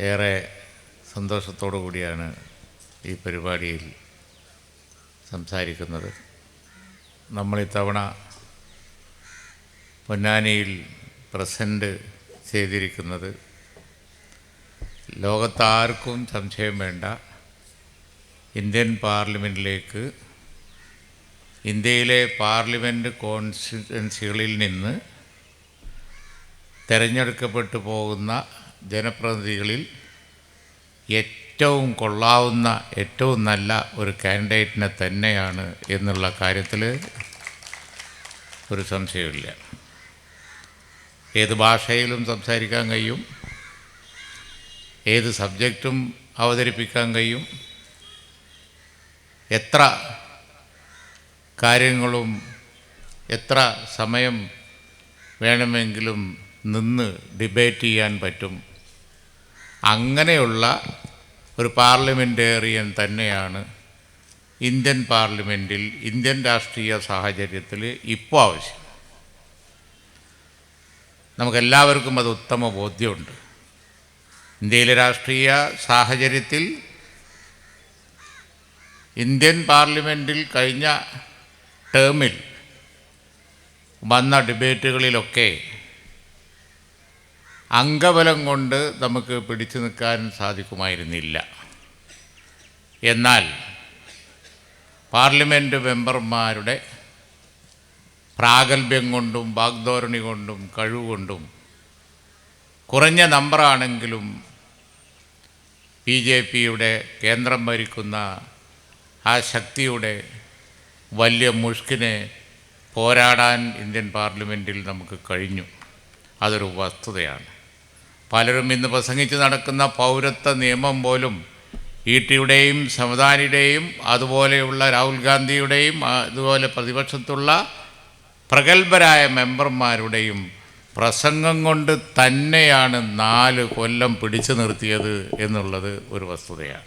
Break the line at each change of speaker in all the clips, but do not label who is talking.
ഏറെ സന്തോഷത്തോടു കൂടിയാണ് ഈ പരിപാടിയിൽ സംസാരിക്കുന്നത്. നമ്മളിത്തവണ പൊന്നാനിയിൽ പ്രസന്റ് ചെയ്തിരിക്കുന്നത് ലോകത്താർക്കും സംശയം വേണ്ട. ഇന്ത്യൻ പാർലമെന്റിലേക്ക് ഇന്ത്യയിലെ പാർലമെന്റ് കോൺസ്റ്റിറ്റൻസികളിൽ നിന്ന് തിരഞ്ഞെടുക്കപ്പെട്ടു പോകുന്ന ജനപ്രതിനിധികളിൽ ഏറ്റവും കൊള്ളാവുന്ന ഏറ്റവും നല്ല ഒരു കാൻഡിഡേറ്റിനെ തന്നെയാണ് എന്നുള്ള കാര്യത്തിൽ ഒരു സംശയമില്ല ഏത് ഭാഷയിലും സംസാരിക്കാൻ കഴിയും. ഏത് സബ്ജക്റ്റും അവതരിപ്പിക്കാൻ കഴിയും. എത്ര കാര്യങ്ങളും എത്ര സമയം വേണമെങ്കിലും നിന്ന് ഡിബേറ്റ് ചെയ്യാൻ പറ്റും. അങ്ങനെയുള്ള ഒരു പാർലമെന്റേറിയൻ തന്നെയാണ് ഇന്ത്യൻ പാർലമെന്റിൽ ഇന്ത്യൻ രാഷ്ട്രീയ സാഹചര്യത്തിൽ ഇപ്പോൾ ആവശ്യം. നമുക്കെല്ലാവർക്കും അത് ഉത്തമ ബോധ്യമുണ്ട്. ഇന്ത്യയിലെ രാഷ്ട്രീയ സാഹചര്യത്തിൽ ഇന്ത്യൻ പാർലമെന്റിൽ കഴിഞ്ഞ ടേമിൽ വന്ന ഡിബേറ്റുകളിലൊക്കെ അംഗബലം കൊണ്ട് നമുക്ക് പിടിച്ചു നിൽക്കാൻ സാധിക്കുമായിരുന്നില്ല. എന്നാൽ പാർലമെന്റ് മെമ്പർമാരുടെ പ്രാഗൽഭ്യം കൊണ്ടും വാഗ്ധോരണി കൊണ്ടും കഴിവുകൊണ്ടും കുറഞ്ഞ നമ്പറാണെങ്കിലും ബി ജെ പിയുടെ കേന്ദ്രം ഭരിക്കുന്ന ആ ശക്തിയുടെ വലിയ മുഷ്കിനെ പോരാടാൻ ഇന്ത്യൻ പാർലമെന്റിൽ നമുക്ക് കഴിഞ്ഞു. അതൊരു വസ്തുതയാണ്. പലരും ഇന്ന് പ്രസംഗിച്ച് നടക്കുന്ന പൗരത്വ നിയമം പോലും ഇ ടിയുടെയും സമദാനിയുടെയും അതുപോലെയുള്ള രാഹുൽ ഗാന്ധിയുടെയും അതുപോലെ പ്രതിപക്ഷത്തുള്ള പ്രഗത്ഭരായ മെമ്പർമാരുടെയും പ്രസംഗം കൊണ്ട് തന്നെയാണ് നാല് കൊല്ലം പിടിച്ചു നിർത്തിയത് എന്നുള്ളത് ഒരു വസ്തുതയാണ്.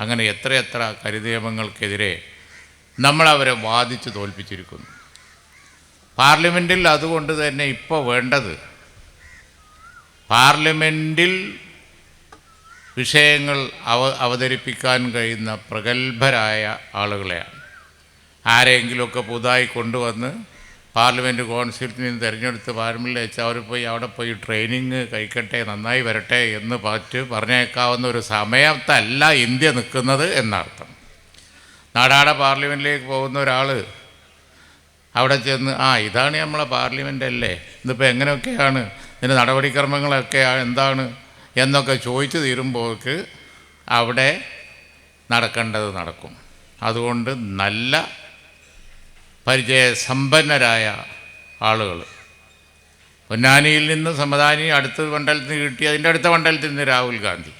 അങ്ങനെ എത്രയെത്ര കരിനിയമങ്ങൾക്കെതിരെ നമ്മളവരെ വാദിച്ച് തോൽപ്പിച്ചിരിക്കുന്നു. പാർലമെന്റിൽ അതുകൊണ്ട് തന്നെ ഇപ്പോൾ വേണ്ടത് പാർലമെന്റിൽ വിഷയങ്ങൾ അവ അവതരിപ്പിക്കാൻ കഴിയുന്ന പ്രഗത്ഭരായ ആളുകളെയാണ്. ആരെങ്കിലുമൊക്കെ പുതുതായി കൊണ്ടുവന്ന് പാർലമെന്റ് കോൺസ്റ്റിറ്റ്യൂട്ടിൽ നിന്ന് തിരഞ്ഞെടുത്ത് പാർലമെന്റിൽ വെച്ച് അവർ പോയി അവിടെ പോയി ട്രെയിനിങ് കഴിക്കട്ടെ നന്നായി വരട്ടെ എന്ന് പറ്റ് പറഞ്ഞേക്കാവുന്ന ഒരു സമയത്തല്ല ഇന്ത്യ നിൽക്കുന്നത് എന്നർത്ഥം. നാടാടെ പാർലമെന്റിലേക്ക് പോകുന്ന ഒരാൾ അവിടെ ചെന്ന് ആ ഇതാണ് നമ്മളെ പാർലമെന്റ് അല്ലേ ഇതിപ്പോൾ എങ്ങനെയൊക്കെയാണ് ഇതിന്റെ നടപടിക്രമങ്ങളൊക്കെ എന്താണ് എന്നൊക്കെ ചോദിച്ചു തീരുമ്പോൾക്ക് അവിടെ നടക്കേണ്ടത് നടക്കും. അതുകൊണ്ട് നല്ല പരിചയസമ്പന്നരായ ആളുകൾ. പൊന്നാനിയിൽ നിന്ന് സമദാനി അടുത്ത മണ്ഡലത്തിന് കിട്ടി അതിന്റെ അടുത്ത മണ്ഡലത്തിൽ നിന്ന് രാഹുൽ ഗാന്ധി.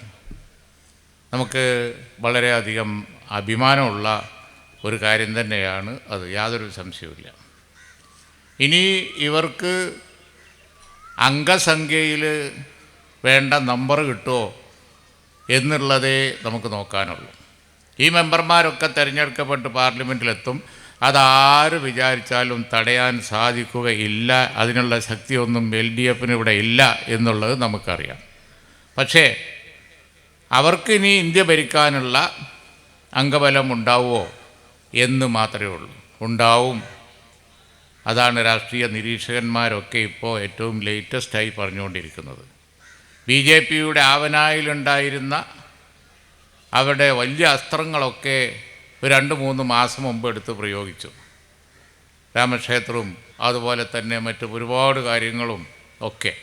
നമുക്ക് വളരെയധികം അഭിമാനമുള്ള ഒരു കാര്യം തന്നെയാണ് അത് യാതൊരു സംശയവുമില്ല. ഇനി ഇവർക്ക് അംഗസംഖ്യയിൽ വേണ്ട നമ്പർ കിട്ടുമോ എന്നുള്ളതേ നമുക്ക് നോക്കാനുള്ളൂ. ഈ മെമ്പർമാരൊക്കെ തിരഞ്ഞെടുക്കപ്പെട്ട് പാർലമെന്റിലെത്തും അതാര് വിചാരിച്ചാലും തടയാൻ സാധിക്കുകയില്ല അതിനുള്ള ശക്തിയൊന്നും എൽ ഡി എഫിന് ഇവിടെ ഇല്ല എന്നുള്ളത് നമുക്കറിയാം. പക്ഷേ അവർക്ക് ഇനി ഇന്ത്യ ഭരിക്കാനുള്ള അംഗബലം ഉണ്ടാവുമോ എന്ന് മാത്രമേ ഉള്ളൂ. ഉണ്ടാവും. അതാണ് രാഷ്ട്രീയ നിരീക്ഷകന്മാരൊക്കെ ഇപ്പോൾ ഏറ്റവും ലേറ്റസ്റ്റായി പറഞ്ഞുകൊണ്ടിരിക്കുന്നത്. ബി ജെ പിയുടെ ആവനായിലുണ്ടായിരുന്ന അവരുടെ വലിയ അസ്ത്രങ്ങളൊക്കെ ഒരു രണ്ട് മൂന്ന് മാസം മുമ്പ് എടുത്ത് പ്രയോഗിച്ചു. രാമക്ഷേത്രവും അതുപോലെ തന്നെ മറ്റു ഒരുപാട് കാര്യങ്ങളും ഒക്കെ.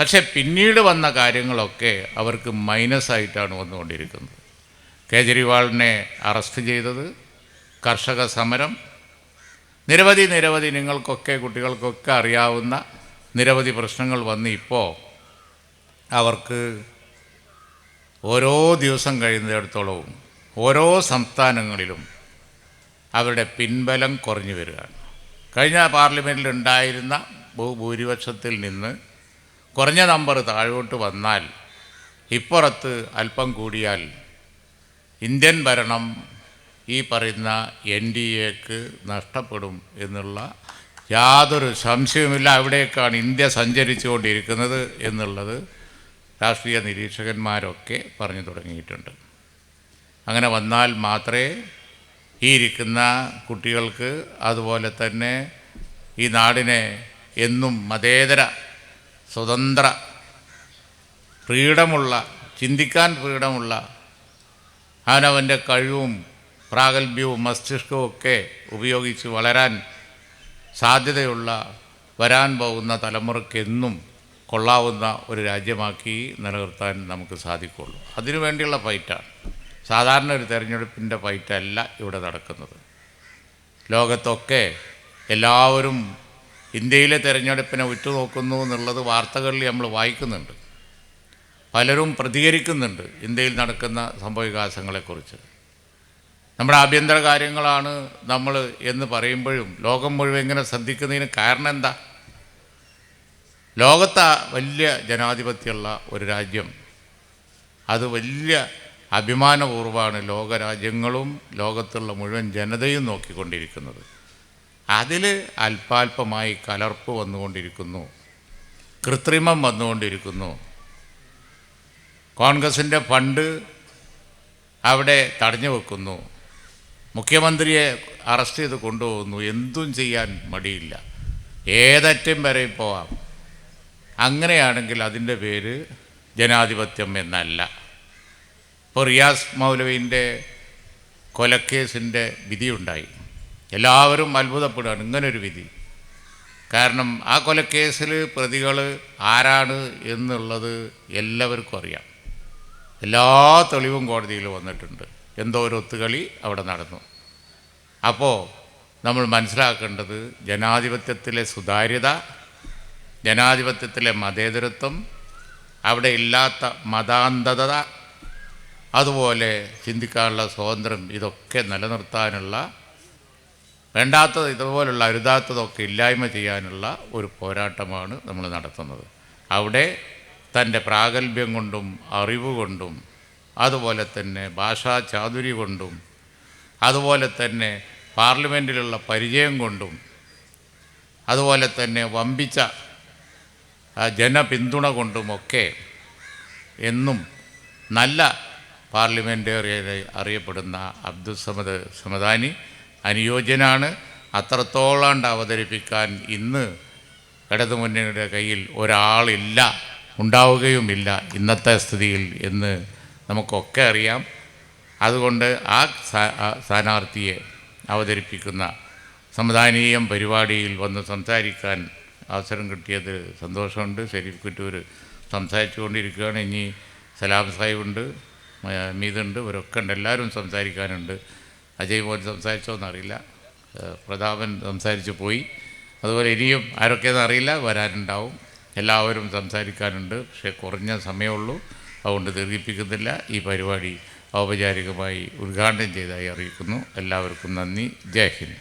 പക്ഷേ പിന്നീട് വന്ന കാര്യങ്ങളൊക്കെ അവർക്ക് മൈനസായിട്ടാണ് വന്നുകൊണ്ടിരിക്കുന്നത്. കേജ്രിവാളിനെ അറസ്റ്റ് ചെയ്തത് കർഷക സമരം നിരവധി നിരവധി നിങ്ങൾക്കൊക്കെ കുട്ടികൾക്കൊക്കെ അറിയാവുന്ന നിരവധി പ്രശ്നങ്ങൾ വന്ന് ഇപ്പോൾ അവർക്ക് ഓരോ ദിവസം കഴിയുന്നിടത്തോളവും ഓരോ സംസ്ഥാനങ്ങളിലും അവരുടെ പിൻബലം കുറഞ്ഞു വരികയാണ്. കഴിഞ്ഞ പാർലമെന്റിൽ ഉണ്ടായിരുന്ന ഭൂഭൂരിപക്ഷത്തിൽ നിന്ന് കുറഞ്ഞ നമ്പർ താഴോട്ട് വന്നാൽ ഇപ്പുറത്ത് അല്പം കൂടിയാൽ ഇന്ത്യൻ ഭരണം ഈ പറയുന്ന എൻ ഡി എക്ക് നഷ്ടപ്പെടും എന്നുള്ള യാതൊരു സംശയവുമില്ല. അവിടേക്കാണ് ഇന്ത്യ സഞ്ചരിച്ചുകൊണ്ടിരിക്കുന്നത് എന്നുള്ളത് രാഷ്ട്രീയ നിരീക്ഷകന്മാരൊക്കെ പറഞ്ഞു തുടങ്ങിയിട്ടുണ്ട്. അങ്ങനെ വന്നാൽ മാത്രമേ ഈ ഇരിക്കുന്ന കുട്ടികൾക്ക് അതുപോലെ തന്നെ ഈ നാടിനെ എന്നും മതേതര സ്വതന്ത്ര ഫ്രീഡമുള്ള ചിന്തിക്കാൻ ഫ്രീഡമുള്ള അവനവന്റെ കഴിവും പ്രാഗൽഭ്യവും മസ്തിഷ്കവും ഒക്കെ ഉപയോഗിച്ച് വളരാൻ സാധ്യതയുള്ള വരാൻ പോകുന്ന തലമുറയ്ക്കെന്നും കൊള്ളാവുന്ന ഒരു രാജ്യമാക്കി നിലനിർത്താൻ നമുക്ക് സാധിക്കുള്ളൂ അതിനു വേണ്ടിയുള്ള ഫൈറ്റാണ്. സാധാരണ ഒരു തെരഞ്ഞെടുപ്പിന്റെ ഫൈറ്റല്ല ഇവിടെ നടക്കുന്നത്. ലോകത്തൊക്കെ എല്ലാവരും ഇന്ത്യയിലെ തിരഞ്ഞെടുപ്പിനെ ഉറ്റുനോക്കുന്നു എന്നുള്ളത് വാർത്തകളിൽ നമ്മൾ വായിക്കുന്നുണ്ട്. പലരും പ്രതികരിക്കുന്നുണ്ട് ഇന്ത്യയിൽ നടക്കുന്ന സംഭവവികാസങ്ങളെക്കുറിച്ച്. നമ്മുടെ ആഭ്യന്തര കാര്യങ്ങളാണ് നമ്മൾ എന്ന് പറയുമ്പോഴും ലോകം മുഴുവൻ ഇങ്ങനെ ശ്രദ്ധിക്കുന്നതിന് കാരണം എന്താ? ലോകത്ത് വലിയ ജനാധിപത്യമുള്ള ഒരു രാജ്യം. അത് വലിയ അഭിമാനപൂർവമാണ് ലോകരാജ്യങ്ങളും ലോകത്തുള്ള മുഴുവൻ ജനതയും നോക്കിക്കൊണ്ടിരിക്കുന്നത്. അതിൽ അല്പാൽപമായി കലർപ്പ് വന്നുകൊണ്ടിരിക്കുന്നു. കൃത്രിമം വന്നുകൊണ്ടിരിക്കുന്നു. കോൺഗ്രസിന്റെ ഫണ്ട് അവിടെ തടഞ്ഞു വെക്കുന്നു. മുഖ്യമന്ത്രിയെ അറസ്റ്റ് ചെയ്ത് കൊണ്ടുപോകുന്നു. എന്തും ചെയ്യാൻ മടിയില്ല. ഏതറ്റം വരെ പോവാം. അങ്ങനെയാണെങ്കിൽ അതിന്റെ പേര് ജനാധിപത്യം എന്നല്ല. ഇപ്പോൾ റിയാസ് മൗലവിന്റെ കൊലക്കേസിന്റെ വിധിയുണ്ടായി. എല്ലാവരും അത്ഭുതപ്പെടുകയാണ്. ഇങ്ങനൊരു വിധി. കാരണം ആ കൊലക്കേസിൽ പ്രതികൾ ആരാണ് എന്നുള്ളത് എല്ലാവർക്കും അറിയാം. എല്ലാ തെളിവും കോടതിയിൽ വന്നിട്ടുണ്ട്. എന്തോ ഒരു ഒത്തുകളി അവിടെ നടന്നു. അപ്പോൾ നമ്മൾ മനസ്സിലാക്കേണ്ടത് ജനാധിപത്യത്തിലെ സുതാര്യത ജനാധിപത്യത്തിലെ മതേതരത്വം അവിടെ ഇല്ലാത്ത മതാന്ധത അതുപോലെ ചിന്തിക്കാനുള്ള സ്വാതന്ത്ര്യം ഇതൊക്കെ നിലനിർത്താനുള്ള വേണ്ടാത്തത് ഇതുപോലുള്ള അരുതാത്തതൊക്കെ ഇല്ലായ്മ ചെയ്യാനുള്ള ഒരു പോരാട്ടമാണ് നമ്മൾ നടത്തുന്നത്. അവിടെ തന്റെ പ്രാഗൽഭ്യം കൊണ്ടും അറിവ് കൊണ്ടും അതുപോലെ തന്നെ ഭാഷാ ചാതുരി കൊണ്ടും അതുപോലെ തന്നെ പാർലമെന്റിലുള്ള പരിചയം കൊണ്ടും അതുപോലെ തന്നെ വമ്പിച്ച ജനപിന്തുണ കൊണ്ടുമൊക്കെ എന്നും നല്ല പാർലമെന്റേറിയനെ അറിയപ്പെടുന്ന അബ്ദുസമദ് സമദാനി അനുയോജ്യനാണ്. അത്രത്തോളാണ്ട് അവതരിപ്പിക്കാൻ ഇന്ന് ഇടതുമുന്നണിയുടെ കയ്യിൽ ഒരാളില്ല ഉണ്ടാവുകയുമില്ല ഇന്നത്തെ സ്ഥിതിയിൽ എന്ന് നമുക്കൊക്കെ അറിയാം. അതുകൊണ്ട് ആ സ്ഥാ- ആ സ്ഥാനാർത്ഥിയെ അവതരിപ്പിക്കുന്ന സമുദാനീയം പരിപാടിയിൽ വന്ന് സംസാരിക്കാൻ അവസരം കിട്ടിയത് സന്തോഷമുണ്ട്. ഷെരീഫ് കുറ്റൂർ സംസാരിച്ചുകൊണ്ടിരിക്കുകയാണ്. ഇനി സലാം സാഹിബുണ്ട് മീതുണ്ട് ഇവരൊക്കെ ഉണ്ട്. എല്ലാവരും സംസാരിക്കാനുണ്ട്. അജയ് മോൻ സംസാരിച്ചോന്നറിയില്ല പ്രതാപൻ സംസാരിച്ച് പോയി. അതുപോലെ ഇനിയും ആരൊക്കെയെന്ന് അറിയില്ല. വരാനുണ്ടാവും. എല്ലാവരും സംസാരിക്കാനുണ്ട്. പക്ഷേ കുറഞ്ഞ സമയമുള്ളൂ. അതുകൊണ്ട് ദീർഘിപ്പിക്കുന്നില്ല. ഈ പരിപാടി ഔപചാരികമായി ഉദ്ഘാടനം ചെയ്തതായി അറിയിക്കുന്നു. എല്ലാവർക്കും നന്ദി. ജയ് ഹിന്ദ്.